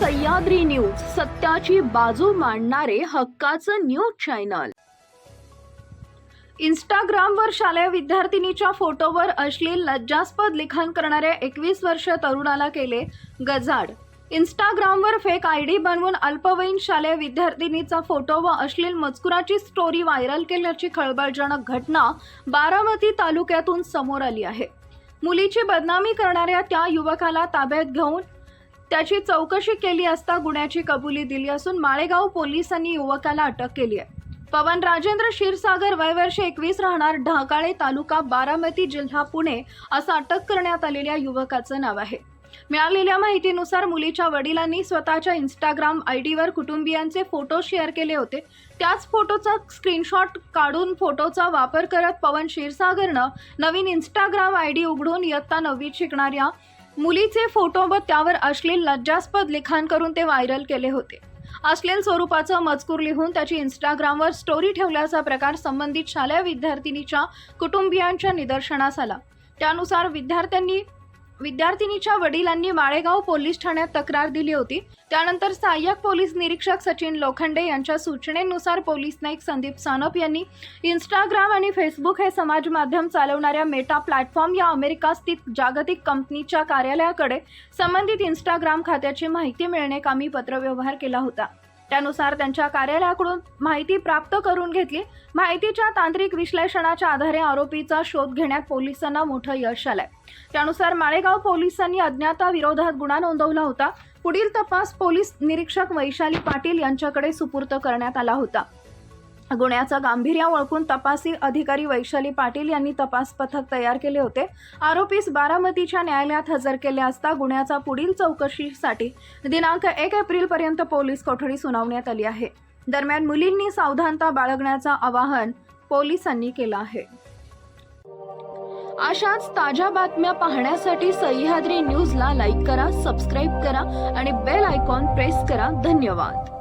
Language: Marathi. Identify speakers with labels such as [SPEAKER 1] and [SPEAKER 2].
[SPEAKER 1] सह्याद्री न्यूज सत्याची बाजू मांडणारे हक्काचं न्यूज चॅनल. इंस्टाग्रामवर शालेय विद्यार्थिनीच्या फोटोवर अश्लील लज्जास्पद लिखाण करणाऱ्या एकवीस वर्ष तरुणाला केले गजाड. इंस्टाग्रामवर फेक आय डी बनवून अल्पवयीन शालेय विद्यार्थिनीचा फोटो व अश्लील मजकुराची स्टोरी व्हायरल केल्याची खळबळजनक घटना बारामती तालुक्यातून समोर आली आहे. मुलीची बदनामी करणाऱ्या त्या युवकाला ताब्यात घेऊन त्याची चौकशी केली असता गुन्ह्याची कबुली दिली असून माळेगाव पोलिसांनी युवकाला अटक केली आहे. पवन राजेंद्र क्षीरसागर वय वर्ष एकवीस राहणार ढाकाळे तालुका बारामती जिल्हा पुणे असं अटक करण्यात आलेल्या युवकाचं नाव आहे. मिळालेल्या माहितीनुसार मुलीच्या वडिलांनी स्वतःच्या इंस्टाग्राम आय डीवर कुटुंबियांचे फोटो शेअर केले होते. त्याच फोटोचा स्क्रीनशॉट काढून फोटोचा वापर करत पवन क्षीरसागरनं नवीन इंस्टाग्राम आय डी उघडून इयत्ता नववीत शिकणाऱ्या मुलीचे फोटो व त्यावर अश्लील लज्जास्पद लिखाण करून ते व्हायरल केले होते. अश्लील स्वरूपाचं मजकूर लिहून त्याची इंस्टाग्रामवर स्टोरी ठेवल्याचा प्रकार संबंधित शालेय विद्यार्थिनीच्या कुटुंबियांच्या निदर्शनास आला. त्यानुसार विद्यार्थ्यांनी विद्यार्थिनीच्या वडिलांनी माळेगाव पोलीस ठाण्यात तक्रार दिली होती. त्यानंतर सहाय्यक पोलीस निरीक्षक सचिन लोखंडे यांच्या सूचनेनुसार पोलीस नाईक संदीप सानप यांनी इंस्टाग्राम आणि फेसबुक हे समाज माध्यम चालवणाऱ्या मेटा प्लॅटफॉर्म या अमेरिका स्थित जागतिक कंपनीच्या कार्यालयाकडे संबंधित इंस्टाग्राम खात्याची माहिती मिळणे कामी पत्रव्यवहार केला होता. त्यानुसार त्यांच्या कार्यालयाकडून माहिती प्राप्त करून घेतली. माहितीच्या तांत्रिक विश्लेषणाच्या आधारे आरोपीचा शोध घेण्यात पोलिसांना मोठं यश आलंय. त्यानुसार माळेगाव पोलिसांनी अज्ञाताविरोधात गुन्हा नोंदवला होता. पुढील तपास पोलीस निरीक्षक वैशाली पाटील यांच्याकडे सुपूर्त करण्यात आला होता. गुन्ह्याचं गांभीर्य ओळखून तपासी अधिकारी वैशाली पाटील यांनी तपास पथक तयार केले होते. आरोपीस बारामतीच्या न्यायालयात हजर केले असता गुन्ह्याचा पुढील चौकशीसाठी दिनांक एक एप्रिलपर्यंत पोलीस कोठडी सुनावण्यात आली आहे. दरम्यान मुलींनी सावधानता बाळगण्याचं आवाहन पोलिसांनी केलं आहे. अशाच ताज्या बातम्या पाहण्यासाठी सह्याद्री न्यूजला लाईक करा सबस्क्राईब करा आणि बेल आयकॉन प्रेस करा. धन्यवाद.